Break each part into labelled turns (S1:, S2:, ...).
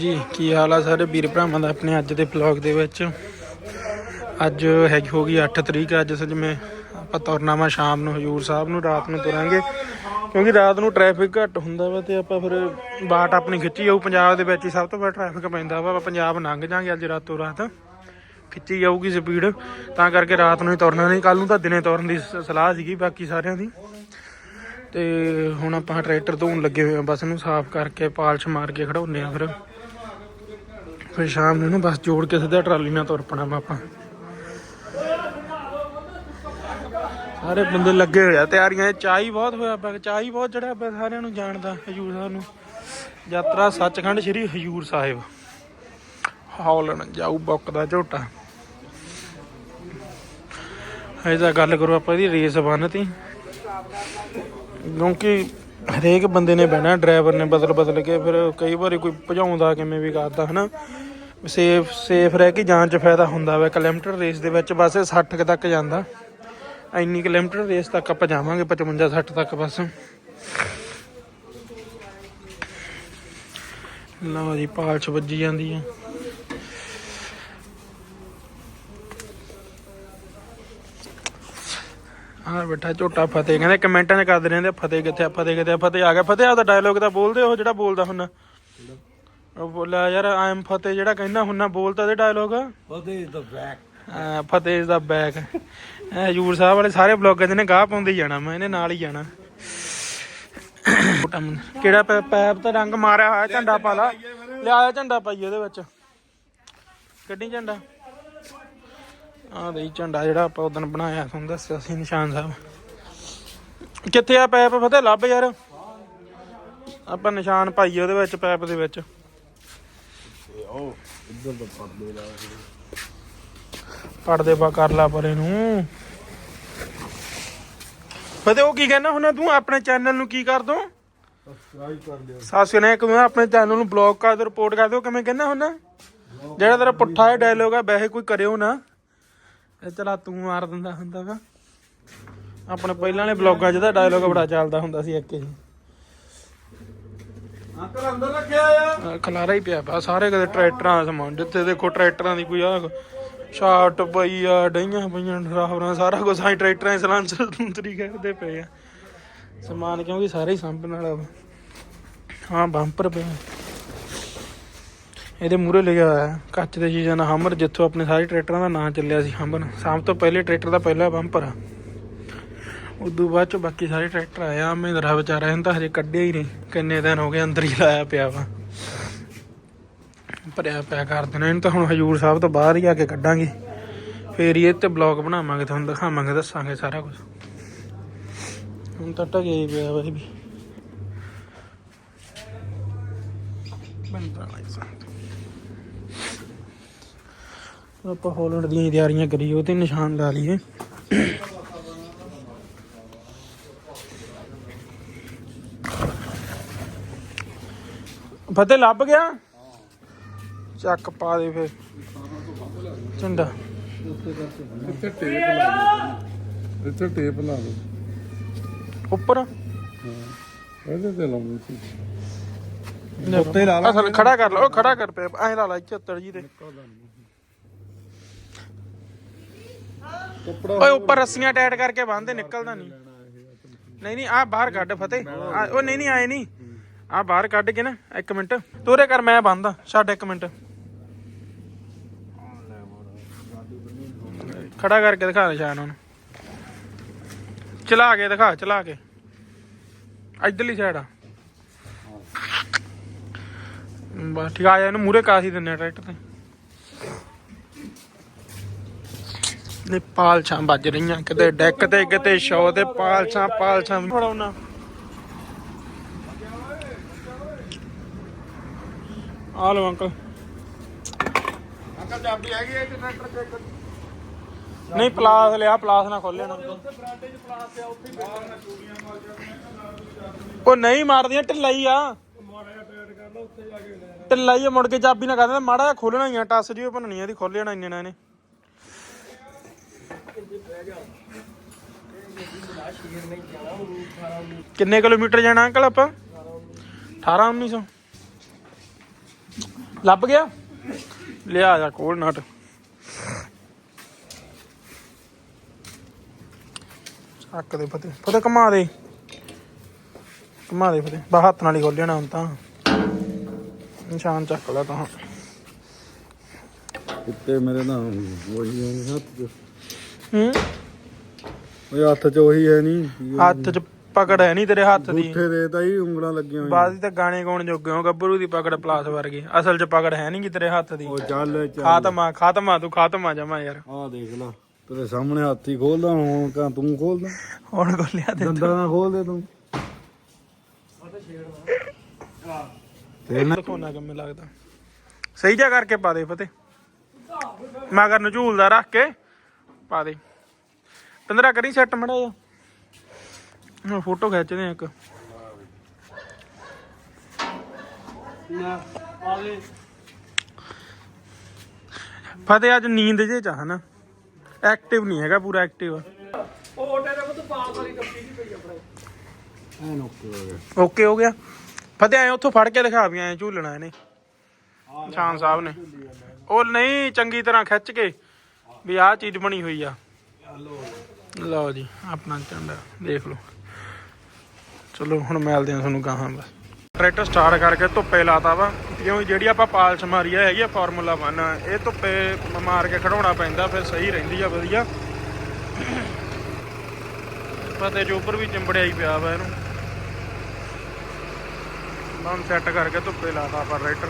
S1: ਜੀ, ਕੀ ਹਾਲ ਆ ਸਾਰੇ ਵੀਰ ਭਰਾਵਾਂ ਦਾ ਆਪਣੇ ਅੱਜ ਦੇ ਵਲੌਗ ਦੇ ਵਿੱਚ? ਅੱਜ ਹੈਗੀ ਹੋ ਗਈ 8 ਤਰੀਕ, ਅੱਜ ਜਿਵੇਂ ਆਪਾਂ ਤੁਰਨਾ ਵਾ ਸ਼ਾਮ ਨੂੰ, ਹਜੂਰ ਸਾਹਿਬ ਨੂੰ, ਰਾਤ ਨੂੰ ਤੁਰਾਂਗੇ। ਕਿਉਂਕਿ ਰਾਤ ਨੂੰ ਟ੍ਰੈਫਿਕ ਘੱਟ ਹੁੰਦਾ ਵਾ ਤੇ ਆਪਾਂ ਫਿਰ ਬਾਟ ਆਪਣੀ ਖਿੱਚੀ ਜਾਊ, ਪੰਜਾਬ ਦੇ ਵਿੱਚ ਹੀ ਸਭ ਤੋਂ ਵੱਧ ਟ੍ਰੈਫਿਕ ਪੈਂਦਾ ਵਾ, ਆਪਾਂ ਪੰਜਾਬ ਲੰਘ ਜਾਾਂਗੇ ਅੱਜ ਰਾਤੋਂ ਰਾਤ। ਖਿੱਚੀ ਜਾਊਗੀ ਸਪੀਡ ਤਾਂ ਕਰਕੇ ਰਾਤ ਨੂੰ ਹੀ ਤੁਰਨਾ, ਨਹੀਂ ਕੱਲ ਨੂੰ ਤਾਂ ਦਿਨੇ ਤੁਰਨ ਦੀ ਸਲਾਹ ਸੀਗੀ ਬਾਕੀ ਸਾਰਿਆਂ ਦੀ। ਤੇ ਹੁਣ ਆਪਾਂ ਟਰੈਕਟਰ ਧੋਣ ਲੱਗੇ ਹੋਏ ਆ, ਬਸ ਨੂੰ ਸਾਫ਼ ਕਰਕੇ ਪਾਲਸ਼ ਮਾਰ ਕੇ ਖੜਾਉਂਦੇ ਆ ਫਿਰ। ਫਿਰ ਸ਼ਾਮ ਨੂੰ ਇਹਨੂੰ ਬਸ ਜੋੜ ਕੇ ਸਿੱਧਾ ਟਰਾਲੀ ਨਾਲ ਤੁਰ ਪਣਾ ਆਪਾਂ। ਸਾਰੇ ਬੰਦੇ ਲੱਗੇ ਹੋਏ ਆ, ਤਿਆਰੀਆਂ ਚਾਹੀ ਬਹੁਤ ਹੋਇਆ ਪਿਆ ਚਾਹੀ ਬਹੁਤ ਜਿਹੜਾ ਪਿਆ ਸਾਰਿਆਂ ਨੂੰ ਜਾਣਦਾ ਹਜੂਰ ਸਾਹਿਬ ਨੂੰ। ਯਾਤਰਾ ਸੱਚਖੰਡ ਸ੍ਰੀ ਹਜੂਰ ਸਾਹਿਬ। ਹੌਲਣ ਜਾਊ ਬੁੱਕ ਦਾ ਝੋਟਾ। ਇਹਦਾ ਗੱਲ ਕਰੋ ਆਪਾਂ ਇਹਦੀ ਰੇਸ ਬੰਨਤੀ। ਕਿਉਂਕਿ ਹਰੇਕ ਬੰਦੇ ਨੇ ਬਹਿਣਾ ਡਰਾਈਵਰ ਨੇ ਬਦਲ ਬਦਲ ਕੇ, ਫਿਰ ਕਈ ਵਾਰੀ ਕੋਈ ਭਜਾਉਂਦਾ ਕਿਵੇਂ ਵੀ ਕਰਦਾ, ਹਨਾ? ਸੇਫ ਸੇਫ ਰਹਿ ਕੇ ਜਾਣ ਚ ਫਾਇਦਾ ਹੁੰਦਾ ਵਾ ਕਿਲੋਮੀਟਰ ਰੇਸ ਦੇ ਵਿੱਚ ਬਸ ਇਹ 60 ਕੁ ਤੱਕ ਜਾਂਦਾ। ਇੰਨੀ ਕਿਲੋਮੀਟਰ ਰੇਸ ਤੱਕ ਆਪਾਂ ਜਾਵਾਂਗੇ 55 60 ਤੱਕ ਬਸ। ਲਓ ਜੀ ਪਾਲਚ ਵੱਜੀ ਜਾਂਦੀ ਹੈ ਬੈਠਾ ਝੋਟਾ ਫਤਿਹ। ਕਹਿੰਦੇ ਕਮੈਂਟਾਂ 'ਚ ਕਰਦੇ ਰਹਿੰਦੇ ਫਤਿਹ ਕਿੱਥੇ ਆ ਫਤਿਹ ਕਿੱਥੇ ਆ ਫਤਿਹ ਆ ਗਿਆ। ਫਤਿਹ ਆ ਤਾਂ ਡਾਇਲੋਗ ਤਾਂ ਬੋਲਦੇ ਉਹ ਜਿਹੜਾ ਬੋਲਦਾ ਹੁੰਨਾ ਉਹ ਬੋਲਿਆ ਯਾਰ ਆਈ ਐਮ ਫਤਿਹ ਜਿਹੜਾ ਕਹਿੰਦਾ ਹੁੰਨਾ ਬੋਲਦਾ ਤੇ dialogue
S2: Fateh is the back.
S1: Fateh is the back Hazur Sahib ਵਾਲੇ ਸਾਰੇ ਬਲੌਗਾਂ ਦੇ ਨੇ ਗਾਹ ਪਾਉਂਦੇ ਜਾਣਾ ਮੈਂ ਇਹਨੇ ਨਾਲ ਹੀ ਜਾਣਾ। ਕਿਹੜਾ ਪੈਪ ਤੇ ਰੰਗ ਮਾਰਿਆ ਹੋਇਆ ਝੰਡਾ ਪਾ ਲਾ। ਲਿਆ ਝੰਡਾ ਪਾਈ ਉਹਦੇ ਵਿੱਚ। ਕੱਢੀ ਝੰਡਾ? ਆਹ ਦੇ ਝੰਡਾ ਜਿਹੜਾ ਆਪਾਂ ਉਦੋਂ ਬਣਾਇਆ ਤੁਹਾਨੂੰ ਦੱਸਿਆ ਸੀ ਨਿਸ਼ਾਨ ਸਾਹਿਬ। ਕਿੱਥੇ ਆ ਪੈਪ ਫਤਿਹ? ਲੱਭ ਯਾਰ। ਆਪਾਂ ਨਿਸ਼ਾਨ ਪਾਈਏ ਉਹਦੇ ਵਿੱਚ ਪੈਪ ਦੇ ਵਿੱਚ।
S2: Oh, ਇੱਧਰ ਪਰਦੇ ਲਾ
S1: ਪਾ ਕਰ ਲਾ ਪਰੇ ਨੂੰ। ਫਤੇ ਉਹ ਕੀ ਕਹਿਣਾ ਹੁੰਦਾ? ਤੂੰ ਆਪਣੇ ਚੈਨਲ ਨੂੰ ਕੀ ਕਰ ਦੋ?
S2: ਸਬਸਕ੍ਰਾਈਬ ਕਰ ਲਿਓ।
S1: ਸਾਸ ਨੇ ਆਪਣੇ ਚੈਨਲ ਨੂੰ ਬਲੌਕ ਕਰ ਦੋ ਰਿਪੋਰਟ ਕਰ ਦਿਓ ਕਿਵੇਂ ਕਹਿਣਾ ਹੁੰਦਾ? ਜਿਹੜਾ ਤੇਰਾ ਪੁੱਠਾ ਹੈ ਡਾਇਲੋਗ ਆ ਵੈਸੇ ਕੋਈ ਕਰਿਓ ਨਾ। ਇਹ ਚਲਾ ਤੂੰ ਮਾਰ ਦਿੰਦਾ ਹੁੰਦਾ ਵਾ ਆਪਣੇ ਪਹਿਲਾਂ ਵਾਲੇ ਬਲੌਗਾਂ 'ਚ ਤਾਂ ਡਾਇਲੋਗ ਬੜਾ ਚੱਲਦਾ ਹੁੰਦਾ ਸੀ ਇੱਕ ਹੀ।
S2: ਅੰਕਲ ਅੰਦਰ ਰੱਖਿਆ ਆ।
S1: ਆਹ ਖਲਾਰਾ ਹੀ ਪਿਆ ਪਾ ਸਾਰੇ ਕਦੇ ਟਰੈਕਟਰਾਂ ਦਾ ਸਮਾਨ ਜਿੱਥੇ ਦੇਖੋ ਟਰੈਕਟਰਾਂ ਦੀ ਕੋਈ ਆ ਸ਼ਾਰਟ ਪਈ ਆ ਡਈਆਂ ਪਈਆਂ ਡਰਾਵਰਾਂ ਸਾਰਾ ਕੁਝ ਸਾਈ ਟਰੈਕਟਰਾਂ ਦੇ ਸਲਾਂਸਰ ਤੰਤਰੀ ਕਰਦੇ ਪਏ ਆ। ਸਮਾਨ ਕਿਉਂਕਿ ਸਾਰੇ ਹੀ ਸਾਂਭਣ ਵਾਲਾ ਵਾ। ਹਾਂ ਬੰਪਰ ਪਿਆ। ਇਹਦੇ ਮੂਹਰੇ ਲਿਖਿਆ ਹੋਇਆ ਹੈ, ਕੱਚ ਦੇ ਚੀਜ਼ਾਂ ਦਾ ਹਮਰ ਜਿੱਥੋਂ ਆਪਣੇ ਸਾਰੇ ਟਰੈਕਟਰਾਂ ਦਾ ਨਾਂ ਚੱਲਿਆ ਸੀ ਹਮਰ। ਸਭ ਤੋਂ ਪਹਿਲੇ ਟਰੈਕਟਰ ਦਾ ਪਹਿਲਾ ਬੰਪਰ। ਆ ਉਦੋਂ ਬਾਅਦ ਚ ਬਾਕੀ ਸਾਰੇ ਟਰੈਕਟਰ ਆਇਆ ਮਹਿੰਦਰਾ ਵਿਚਾਰਾ ਇਹਨੂੰ ਤਾਂ ਹਜੇ ਕੱਢਿਆ ਹੀ ਨਹੀਂ। ਕਿੰਨੇ ਦਿਨ ਹੋ ਗਏ ਅੰਦਰ ਹੀ ਲਾਇਆ ਪਿਆ ਵਾ। ਭਰਿਆ ਪਿਆ ਕਰ ਦੇਣਾ ਇਹਨੂੰ ਤਾਂ ਹੁਣ ਹਜੂਰ ਸਾਹਿਬ ਤੋਂ ਬਾਹਰ ਹੀ ਆ ਕੇ ਕੱਢਾਂਗੇ। ਫੇਰ ਹੀ ਇਹ ਤੇ ਬਲੌਗ ਬਣਾਵਾਂਗੇ ਤੁਹਾਨੂੰ ਦਿਖਾਵਾਂਗੇ ਦੱਸਾਂਗੇ ਸਾਰਾ ਕੁਝ ਹੁਣ ਤਾਂ ਟਕੇ ਪਿਆ ਵਾ ਇਹ ਵੀ। ਬੰਦਾ ਆਪਾਂ ਹਾਲੈਂਡ ਦੀਆਂ ਹੀ ਤਿਆਰੀਆਂ ਕਰੀਏ ਉਹ ਤੇ ਨਿਸ਼ਾਨ ਲਾ ਲਈਏ। ਫਤਿਹ ਲੱਭ ਗਿਆ? ਚੱਕ ਪਾ ਦੇ ਫੇਰ। ਝੰਡਾ।
S2: ਇੱਥੇ ਟੇਪ ਲਾ ਦਿਓ ਇੱਥੇ ਟੇਪ ਲਾ ਦਿਓ
S1: ਉੱਪਰ?
S2: ਇਹਦੇ ਤੇ ਲਾਉਂਦੇ ਸੀ।
S1: ਉੱਤੇ ਲਾ ਲਾ। ਖੜਾ ਕਰ ਲਾ ਉਹ ਖੜਾ ਕਰ ਪਿਆ ਐਂ ਲਾ ਲਾ 74 ਜੀ ਤੇ
S2: ਕੱਪੜਾ
S1: ਓਏ ਉੱਪਰ ਰੱਸੀਆਂ ਟਾਈਟ ਕਰਕੇ ਬੰਨਦੇ ਨਿਕਲਦਾ ਨਹੀਂ। ਨਹੀਂ ਨਹੀਂ ਆ ਬਾਹਰ ਕੱਢ ਫਤਿਹ। ਆਹ, ਉਹ ਨਹੀਂ ਨਹੀਂ ਆਏ ਨਹੀਂ। ਆ ਬਾਹਰ ਕੱਢ ਕੇ ਨਾ ਇੱਕ ਮਿੰਟ। ਤੋਰੇ ਕਰ ਮੈਂ ਬੰਦਾ ਛੱਡ ਇੱਕ ਮਿੰਟ। ਖੜਾ ਕਰਕੇ ਦਿਖਾ ਨਿਸ਼ਾਨ ਉਹਨੂੰ। ਚਲਾ ਕੇ ਦਿਖਾ ਚਲਾ ਕੇ। ਇਧਰਲੀ ਸਾਈਡ ਆ। ਬਸ ਠੀਕ ਆ ਜਾ ਇਹਨੂੰ ਮੂਰੇ ਕਾਸੀ ਦਿੰਨੇ ਆ ਟਰੈਕਟਰ ਤੇ। ਨੇ ਪਾਲਛਾਂ ਵੱਜ ਰਹੀਆਂ ਕਿਤੇ ਡੈਕ ਤੇ ਕਿਤੇ ਸ਼ੋ ਤੇ ਪਾਲਛਾਂ ਪਾਲਛਾਂ ਫੜਾਉਣਾ। ਆ ਲਓ ਅੰਕਲ।
S2: ਅੰਕਲ ਚਾਬੀ ਹੈਗੀ ਹੈ ਟਰੈਕਟਰ ਚੈੱਕ
S1: ਨਹੀਂ ਪਲਾਸ ਲਿਆ ਪਲਾਸ ਨਾ ਖੋਲਿਆ ਨਾ
S2: ਬਰਾਂਡੇ ਚ ਪਲਾਸ ਆ ਉੱਥੇ ਬੈਠਾ। ਚੂੜੀਆਂ ਮਾਰ ਜਾਂਦੀਆਂ
S1: ਉਹ ਨਹੀਂ ਮਾਰਦੀਆਂ ਢਿੱਲਾ ਹੀ ਆ
S2: ਮਾੜਾ ਜਿਹਾ ਟਾਇਰ ਕਰ ਲਓ ਉੱਥੇ ਜਾ ਕੇ ਲੈ ਆਣਾ।
S1: ਢਿੱਲਾ ਹੀ ਆ, ਮੁੜ ਕੇ ਚਾਬੀ ਨਾ ਕਹਿੰਦਾ ਮਾੜਾ ਜਿਹਾ ਖੋਲਣਾ ਹੀ ਆ ਟੱਸ ਜੀ ਭੰਨਣੀ ਆ ਇਹਦੀ ਖੋਲ ਲੈਣਾ ਇੰਨੇ ਨਾਲ ਇਹਨੇ। ਕਿੰਨੇ ਕਿਲੋਮੀਟਰ ਜਾਣਾ ਅੰਕਲ ਆਪਾਂ? 18 1900 ਲੱਭ ਗਿਆ? ਲਿਆ ਜਾ ਕੋਲ ਨਟ ਚੱਕ ਦੇ ਫਤੇ ਫਤੇ ਕਮਾ ਦੇ। ਕਮਾ ਦੇ ਫਤੇ ਬਾ ਹੱਥ ਨਾਲ ਹੀ ਖੋਲ ਲੈਣਾ ਹੁਣ ਤਾਂ। ਨਿਸ਼ਾਨ ਚੱਕ ਲੈ ਤਾਂ।
S2: ਕੁੱਤੇ ਮੇਰੇ ਨਾਲ ਉਹੀ ਹੱਥ 'ਚ।
S1: ਹੂੰ?
S2: ਉਹ ਹੱਥ 'ਚ ਉਹੀ ਹੈ ਨਹੀਂ
S1: ਹੱਥ 'ਚ ਪਕੜ ਹੈ ਨਹੀਂ ਤੇਰੇ ਹੱਥ ਦੀ।
S2: ਉੱਥੇ ਦੇ ਤਾਂ ਹੀ ਉਂਗਲਾਂ ਲੱਗੀਆਂ ਹੋਈਆਂ।
S1: ਬਾਦੀ ਤਾਂ ਗਾਣੇ ਗਾਉਣ ਜੋਗੇ ਹੋ ਗੱਭਰੂ ਦੀ ਪਕੜ ਪਲਾਸ ਵਰਗੀ। ਅਸਲ 'ਚ ਪਕੜ ਹੈ ਨਹੀਂ ਕਿ ਤੇਰੇ ਹੱਥ ਦੀ।
S2: ਉਹ ਚੱਲ ਚੱਲ।
S1: ਖਾਤਮਾ ਖਾਤਮਾ ਤੂੰ ਖਾਤਮਾ ਜਮਾ ਯਾਰ।
S2: ਆਹ ਦੇਖ ਲਾ ਤੇਰੇ ਸਾਹਮਣੇ ਹੱਥ ਹੀ ਖੋਲਦਾ ਹੁਣ ਕਾ ਤੂੰ ਖੋਲਦਾ।
S1: ਹੁਣ ਗੋਲਿਆ ਤੇ
S2: ਦੰਦਾਂ ਨਾਲ ਖੋਲ ਦੇ ਤੂੰ। ਤੇ ਨਾ
S1: ਦਿਖਾਉਣਾ ਕਿਵੇਂ ਲੱਗਦਾ। ਸਹੀ ਜਿਹਾ ਕਰਕੇ ਪਾ ਦੇ ਫਤੇ ਮਗਰ ਨੂੰ ਝੂਲਦਾ ਰੱਖ ਕੇ। ਪਾ ਦੇ। ਪੰਦਰਾ ਕਰੀ ਸੈੱਟ ਮੜਾ ਜਾ ਹੁਣ ਫੋਟੋ ਖਿੱਚਦੇ ਆ ਇੱਕ। ਫਤੇ ਅੱਜ ਨੀਂਦ ਜੇ ਚਾਹ ਨਾ ਐਕਟਿਵ ਨਹੀਂ ਹੈਗਾ, ਪੂਰਾ ਐਕਟਿਵ
S2: ਐਨ ਓਕੇ ਹੋ ਗਿਆ।
S1: ਓਕੇ ਹੋ ਗਿਆ ਫਤੇ ਆਏ ਉੱਥੋਂ ਫੜ ਕੇ ਦਿਖਾ ਵੀ ਆਏ ਝੂਲਣਾ ਇਹਨੇ। ਸ਼ਾਨ ਸਾਹਿਬ ਨੇ। ਉਹ ਨਹੀਂ, ਚੰਗੀ ਤਰ੍ਹਾਂ ਖਿੱਚ ਕੇ। ਵੀ ਆਹ ਚੀਜ਼ ਬਣੀ ਹੋਈ ਆ। ਲਓ ਜੀ, ਆਪਣਾ ਝੰਡਾ, ਦੇਖ ਲਓ। ਚਲੋ, ਹੁਣ ਮਿਲਦੇ ਆ ਤੁਹਾਨੂੰ ਗਾਹਾਂ ਬਸ ਟਰੈਕਟਰ ਸਟਾਰਟ ਕਰਕੇ ਧੁੱਪੇ ਲਾਤਾ ਵਾ ਕਿਉਂ ਜਿਹੜੀ ਆਪਾਂ ਪਾਲਸ਼ ਮਾਰੀ ਆ, ਹੈਗੀ ਆ ਫਾਰਮੂਲਾ 1 ਇਹ ਧੁੱਪੇ ਮਾਰ ਕੇ ਖੜਾਉਣਾ ਪੈਂਦਾ, ਫਿਰ ਸਹੀ ਰਹਿੰਦੀ ਆ, ਵਧੀਆ। ਪਤੇ ਜੋ ਉੱਪਰ ਵੀ ਚਿੰਬੜਿਆ ਹੀ ਪਿਆ ਵਾ ਇਹਨੂੰ। ਹੁਣ ਸੈੱਟ ਕਰਕੇ ਧੁੱਪੇ ਲਾਤਾ ਆਪਾਂ ਟਰੈਕਟਰ